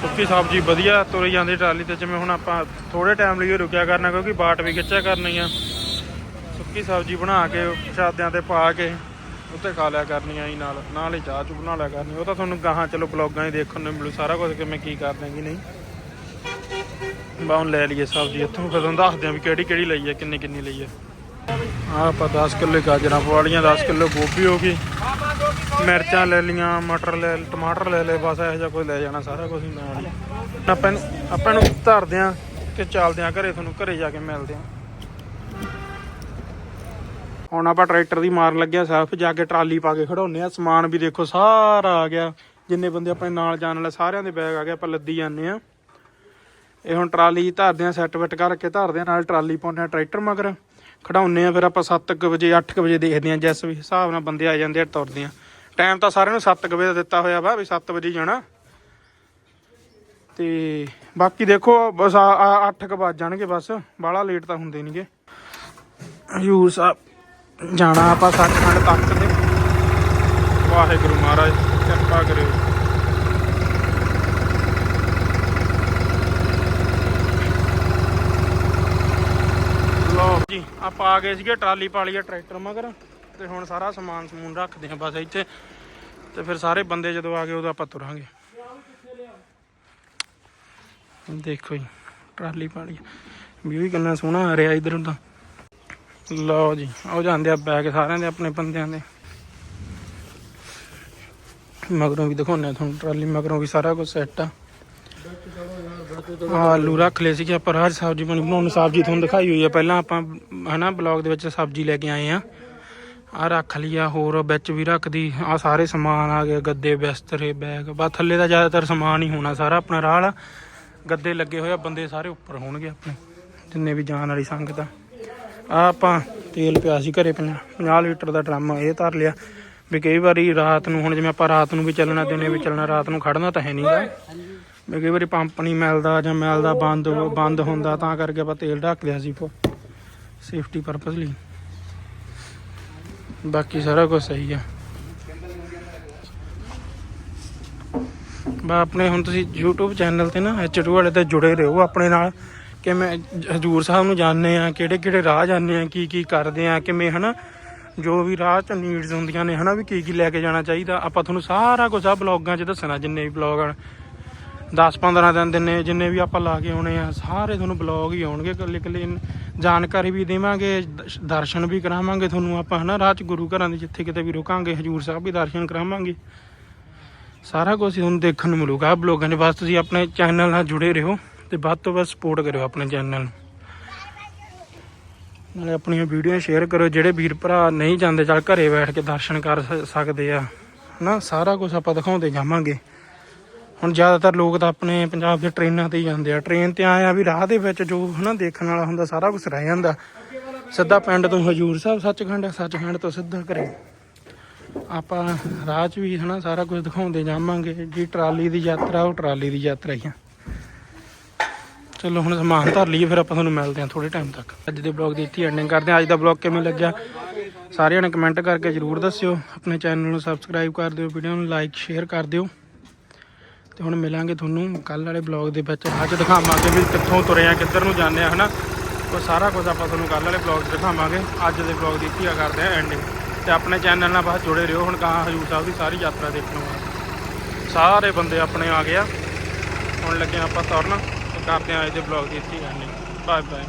S1: ਸੁੱਕੀ ਸਬਜ਼ੀ ਵਧੀਆ ਤੁਰ ਜਾਂਦੀ ਟਰਾਲੀ ਤੇ, ਜਿਵੇਂ ਹੁਣ ਆਪਾਂ ਥੋੜੇ ਟਾਈਮ ਲਈ ਰੁਕਿਆ ਕਰਨਾ, ਕਿਉਂਕਿ ਬਾਟ ਵੀ ਖਿੱਚਿਆ ਕਰਨੀ ਆ ਸੁੱਕੀ ਸਬਜ਼ੀ ਬਣਾ ਕੇ ਪ੍ਰਸ਼ਾਦਿਆਂ ਤੇ ਪਾ ਕੇ ਉੱਤੇ ਖਾ ਲਿਆ ਕਰਨੀ ਆ ਜੀ ਨਾਲ ਨਾਲ ਹੀ ਚਾਹ ਚੂ ਬਣਾ ਲਿਆ ਕਰਨੀ। ਉਹ ਤਾਂ ਤੁਹਾਨੂੰ ਗਾਹਾਂ, ਚਲੋ ਬਲੌਗਾਂ ਹੀ ਦੇਖਣ ਨੂੰ ਮਿਲੂ, ਸਾਰਾ ਕੁਝ ਕਿਵੇਂ ਕੀ ਕਰਦੇ ਕੀ ਨਹੀਂ? ਬਾ ਹੁਣ ਲੈ ਲਈਏ ਸਬਜ਼ੀ ਇੱਥੋਂ ਫਿਰ ਤੁਹਾਨੂੰ ਦੱਸਦੇ ਆ ਵੀ ਕਿਹੜੀ ਕਿਹੜੀ ਲਈ ਹੈ ਕਿੰਨੀ ਕਿੰਨੀ ਲਈ ਹੈ ਆਹ ਆਪਾਂ 10 ਕਿਲੋ ਗਾਜਰਾਂ ਪਵਾ ਲਈਆਂ 10 ਕਿਲੋ ਗੋਭੀ ਹੋ ਗਈ। ਮਿਰਚਾਂ ਲੈ ਲੀਆਂ ਮਟਰ ਲੈ, ਟਮਾਟਰ ਲੈ ਲਏ, ਬਸ ਇਹੋ ਜਿਹਾ ਕੋਈ ਲੈ ਜਾਣਾ, ਸਾਰਾ ਕੁਝ ਨਾਲ ਆਪਾਂ ਨੂੰ ਆਪਾਂ ਨੂੰ ਧਰਦੇ ਆ ਤੇ ਚੱਲਦੇ ਆ ਘਰੇ, ਤੁਹਾਨੂੰ ਘਰੇ ਜਾ ਕੇ ਮਿਲਦੇ ਆ। ਹੁਣ ਆਪਾਂ ਟਰੈਕਟਰ ਦੀ ਮਾਰਨ ਲੱਗਿਆ ਸਾਫ਼, ਜਾ ਕੇ ਟਰਾਲੀ ਪਾ ਕੇ ਖੜਾਉਨੇ ਆ ਸਮਾਨ ਵੀ ਦੇਖੋ, ਸਾਰਾ ਆ ਗਿਆ। ਜਿੰਨੇ ਬੰਦੇ ਆਪਣੇ ਨਾਲ ਜਾਣ ਵਾਲੇ, ਸਾਰਿਆਂ ਦੇ ਬੈਗ ਆ ਗਏ, ਆਪਾਂ ਲੱਦੀ ਜਾਂਦੇ ਆ ਇਹ ਹੁਣ ਟਰਾਲੀ ਧਰਦੇ ਆ ਸੈੱਟ ਫਿੱਟ ਕਰਕੇ ਧਰਦੇ ਆ ਨਾਲ ਟਰਾਲੀ ਪਾਉਂਦੇ ਆ ਟਰੈਕਟਰ ਮਗਰ। ਖੜਾਉਨੇ ਆ ਫਿਰ ਆਪਾਂ 7:00 ਵਜੇ 8:00 ਵਜੇ ਦੇਖਦੇ ਆ ਜਿਸ ਵੀ ਹਿਸਾਬ ਨਾਲ ਬੰਦੇ ਆ ਜਾਂਦੇ ਆ, ਤੁਰਦੇ ਆ ਟਾਈਮ ਤਾਂ ਸਾਰਿਆਂ ਨੂੰ 7:00 ਵਜੇ ਦਾ ਦਿੱਤਾ ਹੋਇਆ ਵਾ, ਵੀ 7 ਵਜੇ ਜਾਣਾ। ਤੇ ਬਾਕੀ ਦੇਖੋ, ਬਸ 8:00 ਵੱਜ ਜਾਣਗੇ ਬਸ। ਬਾਹਲਾ ਲੇਟ ਤਾਂ ਹੁੰਦੇ ਨਹੀਂਗੇ ਹਜੂਰ ਸਾਹਿਬ। ਜਾਣਾ ਆਪਾਂ ਸੱਚਖੰਡ ਤੱਕ ਤੇ। ਵਾਹਿਗੁਰੂ ਮਹਾਰਾਜ, ਕਿਰਪਾ ਕਰਿਓ। ਲਓ ਜੀ, ਆਪਾਂ ਆ ਗਏ ਸੀਗੇ ਟਰਾਲੀ ਪਾ ਆ ਟਰੈਕਟਰ ਮਗਰ, ਤੇ ਹੁਣ ਸਾਰਾ ਸਮਾਨ ਸਮੂਨ ਰੱਖਦੇ ਆ ਬਸ ਇੱਥੇ। ਤੇ ਫਿਰ ਸਾਰੇ ਬੰਦੇ ਜਦੋਂ ਆ ਗਏ, ਉਦੋਂ ਆਪਾਂ ਤੁਰਾਂਗੇ। ਦੇਖੋ ਜੀ, ਟਰਾਲੀ ਪਾ ਵੀ ਵੀ ਕਿੰਨਾ ਸੋਹਣਾ ਆ ਰਿਹਾ ਇਧਰ ਤਾਂ ਲਓ ਜੀ, ਉਹ ਜਾਂਦੇ ਆ ਬੈਗ ਸਾਰਿਆਂ ਦੇ, ਆਪਣੇ ਬੰਦਿਆਂ ਦੇ। ਮਗਰੋਂ ਵੀ ਦਿਖਾਉਂਦੇ ਆ ਤੁਹਾਨੂੰ, ਟਰਾਲੀ ਮਗਰੋਂ ਵੀ ਸਾਰਾ ਕੁਝ ਸੈੱਟ ਆ। ਆਲੂ ਰੱਖ ਲਏ ਸੀਗੇ ਆਪਾਂ, ਰਾਜ ਸਬਜ਼ੀ ਬਣੀ ਬਣਾਉਣ ਸਬਜ਼ੀ ਤੁਹਾਨੂੰ ਦਿਖਾਈ ਹੋਈ ਆ। ਪਹਿਲਾਂ ਆਪਾਂ, ਹਨਾ ਬਲੌਗ ਦੇ ਵਿੱਚ ਸਬਜ਼ੀ ਲੈ ਕੇ ਆਏ ਆ। ਆ ਰੱਖ ਲਿਆ ਹੋਰ ਵਿੱਚ ਵੀ ਰੱਖਦੀ ਆ ਸਾਰੇ ਸਮਾਨ ਆ ਗਏ, ਗੱਦੇ, ਬਿਸਤਰੇ ਬੈਗ ਬਸ ਥੱਲੇ ਦਾ ਜ਼ਿਆਦਾਤਰ ਸਮਾਨ ਹੀ ਹੋਣਾ ਸਾਰਾ, ਆਪਣਾ ਰਾਹ ਵਾਲਾ। ਗੱਦੇ ਲੱਗੇ ਹੋਏ ਆ, ਬੰਦੇ ਸਾਰੇ ਉੱਪਰ ਹੋਣਗੇ ਆਪਣੇ, ਜਿੰਨੇ ਵੀ ਜਾਣ ਵਾਲੀ ਸੰਗਤ ਆ। ਆ ਆਪਾਂ ਤੇਲ ਪਿਆ ਸੀ ਘਰੇ 50 ਲੀਟਰ ਦਾ ਡਰਮ, ਇਹ ਧਰ ਲਿਆ। ਵੀ ਕਈ ਵਾਰੀ ਰਾਤ ਨੂੰ, ਹੁਣ ਜਿਵੇਂ ਆਪਾਂ ਰਾਤ ਨੂੰ ਵੀ ਚੱਲਣਾ, ਦਿਨੇ ਵੀ ਚੱਲਣਾ, ਰਾਤ ਨੂੰ ਖੜਨਾ ਤਾਂ ਹੈ ਨਹੀਂਗਾ ਵੀ ਕਈ ਵਾਰੀ ਪੰਪ ਨਹੀਂ ਮਿਲਦਾ ਜਾਂ ਮਿਲਦਾ ਬੰਦ ਬੰਦ ਹੁੰਦਾ, ਤਾਂ ਕਰਕੇ ਆਪਾਂ ਤੇਲ ਢੱਕ ਲਿਆ ਸੀ ਸੇਫਟੀ ਪਰਪਸ ਲਈ। ਬਾਕੀ ਸਾਰਾ ਕੁਝ ਸਹੀ ਆ। ਬਾ ਆਪਣੇ ਹੁਣ ਤੁਸੀਂ YouTube ਚੈਨਲ ਤੇ ਨਾ H2 ਵਾਲੇ ਤੇ ਜੁੜੇ ਰਹੋ ਆਪਣੇ ਨਾਲ। ਕਿਵੇਂ ਹਜੂਰ ਸਾਹਿਬ ਨੂੰ ਜਾਣਦੇ ਆ ਕਿਹੜੇ ਕਿਹੜੇ ਰਾਹ ਜਾਂਦੇ ਆ ਕੀ ਕੀ ਕਰਦੇ ਆ ਕਿਵੇਂ ਹਨਾ, ਜੋ ਵੀ ਰਾਹ ਚ ਨੀਡਸ ਹੁੰਦੀਆਂ ਨੇ ਹਨਾ, ਵੀ ਕੀ ਕੀ ਲੈ ਕੇ ਜਾਣਾ ਚਾਹੀਦਾ। ਆਪਾਂ ਤੁਹਾਨੂੰ ਸਾਰਾ ਕੁਝ ਆ ਬਲੌਗਾਂ 'ਚ ਦੱਸਣਾ, ਜਿੰਨੇ ਵੀ ਬਲੌਗ ਹਨ 10-15 ਦਿਨ ਦੇ ਨੇ ਜਿੰਨੇ ਵੀ ਆਪਾਂ ਲਾ ਕੇ ਆਉਣੇ ਆ, ਸਾਰੇ ਤੁਹਾਨੂੰ ਬਲੌਗ ਹੀ ਆਉਣਗੇ, ਇਕੱਲੇ ਇਕੱਲੇ ਜਾਣਕਾਰੀ ਵੀ ਦੇਵਾਂਗੇ, ਦ- ਦਰਸ਼ਨ ਵੀ ਕਰਾਵਾਂਗੇ ਤੁਹਾਨੂੰ ਆਪਾਂ ਹਨਾ, ਰਾਹ ਚ ਗੁਰੂ ਘਰਾਂ ਦੇ ਜਿੱਥੇ ਕਿਤੇ ਵੀ ਰੁਕਾਂਗੇ, ਹਜੂਰ ਸਾਹਿਬ ਵੀ ਦਰਸ਼ਨ ਕਰਾਵਾਂਗੇ। ਸਾਰਾ ਕੁਝ ਤੁਹਾਨੂੰ ਦੇਖਣ ਨੂੰ ਮਿਲੂਗਾ ਆਹ ਬਲੌਗਾਂ ਦੇ ਬਸ ਤੁਸੀਂ ਆਪਣੇ ਚੈਨਲ ਨਾਲ ਜੁੜੇ ਰਹੋ। ਤੇ ਵੱਧ ਤੋਂ ਵੱਧ ਸਪੋਰਟ ਕਰਿਓ ਆਪਣੇ ਚੈਨਲ ਨੂੰ। ਨਾਲੇ ਆਪਣੀਆਂ ਵੀਡੀਓ ਸ਼ੇਅਰ ਕਰੋ ਜਿਹੜੇ ਵੀਰ ਭਰਾ ਨਹੀਂ ਜਾਂਦੇ, ਚੱਲ ਘਰੇ ਬੈਠ ਕੇ ਦਰਸ਼ਨ ਕਰ ਸਕਦੇ ਆ। ਨਾ ਸਾਰਾ ਕੁਝ ਆਪਾਂ ਦਿਖਾਉਂਦੇ ਜਾਵਾਂਗੇ। ਹੁਣ ਜ਼ਿਆਦਾਤਰ ਲੋਕ ਤਾਂ ਆਪਣੇ ਪੰਜਾਬ ਦੇ ਟ੍ਰੇਨਾਂ ਤੇ ਹੀ ਜਾਂਦੇ ਆ। ਟ੍ਰੇਨ ਤੇ ਆਇਆ ਵੀ ਰਾਹ ਦੇ ਵਿੱਚ ਜੋ, ਹਨਾ, ਦੇਖਣ ਵਾਲਾ ਹੁੰਦਾ, ਸਾਰਾ ਕੁਝ ਰਹਿ ਜਾਂਦਾ। ਸਿੱਧਾ ਪਿੰਡ ਤੋਂ ਹਜੂਰ ਸਾਹਿਬ, ਸੱਚਖੰਡ ਸੱਚਖੰਡ ਤੋਂ ਸਿੱਧਾ ਘਰੇ। ਆਪਾਂ ਰਾਹ 'ਚ ਵੀ, ਹਨਾ, ਸਾਰਾ ਕੁਝ ਦਿਖਾਉਂਦੇ ਜਾਵਾਂਗੇ ਜੀ ਟਰਾਲੀ ਦੀ ਯਾਤਰਾ, ਉਹ ਟਰਾਲੀ ਦੀ ਯਾਤਰਾ ਹੀ ਆ। ਚਲੋ, ਹੁਣ ਸਮਾਨ ਧਰ ਲਈਏ, ਫਿਰ ਆਪਾਂ ਤੁਹਾਨੂੰ ਮਿਲਦੇ ਹਾਂ ਥੋੜੇ ਟਾਈਮ ਤੱਕ। ਅੱਜ ਦੇ ਬਲੌਗ ਦੀ ਇੱਥੇ ਐਂਡਿੰਗ ਕਰਦੇ ਹਾਂ। ਅੱਜ ਦਾ ਬਲੌਗ ਕਿਵੇਂ ਲੱਗਿਆ? ਸਾਰਿਆਂ ਨੇ ਕਮੈਂਟ ਕਰਕੇ ਜਰੂਰ ਦੱਸਿਓ। ਆਪਣੇ ਚੈਨਲ ਨੂੰ ਸਬਸਕ੍ਰਾਈਬ ਕਰ ਦਿਓ ਵੀਡੀਓ ਨੂੰ ਲਾਈਕ ਸ਼ੇਅਰ ਕਰ ਦਿਓ। ਤੇ ਹੁਣ ਮਿਲਾਂਗੇ ਤੁਹਾਨੂੰ ਕੱਲ ਵਾਲੇ ਬਲੌਗ ਦੇ ਵਿੱਚ। ਅੱਜ ਦਿਖਾਵਾਂਗੇ ਵੀ ਕਿੱਥੋਂ ਤੁਰੇ ਆ ਕਿੱਧਰ ਨੂੰ ਜਾਂਦੇ ਆ ਹਨਾ? ਉਹ ਸਾਰਾ ਕੁਝ ਆਪਾਂ ਤੁਹਾਨੂੰ ਕੱਲ ਵਾਲੇ ਬਲੌਗ 'ਚ ਦਿਖਾਵਾਂਗੇ। ਅੱਜ ਦੇ ਬਲੌਗ ਦੀ ਇੱਥੇ ਆ ਕਰਦੇ ਆ ਐਂਡਿੰਗ ਤੇ ਆਪਣੇ ਚੈਨਲ ਨਾਲ ਬਸ ਜੁੜੇ ਰਹੋ। ਹੁਣ ਕਹਾਂ ਹਜੂਰ ਸਾਹਿਬ ਦੀ ਸਾਰੀ ਯਾਤਰਾ ਦੇਖਣ ਨੂੰ ਸਾਰੇ ਬੰਦੇ ਆਪਣੇ ਆ ਗਏ ਆ। ਹੁਣ ਲੱਗੇ ਆਪਾਂ ਤੁਰਨ। ਕਰਦੇ ਆ ਅੱਜ ਦੇ ਬਲੌਗ ਦੀ ਇੱਥੇ ਐਂਡਿੰਗ ਬਾਏ ਬਾਏ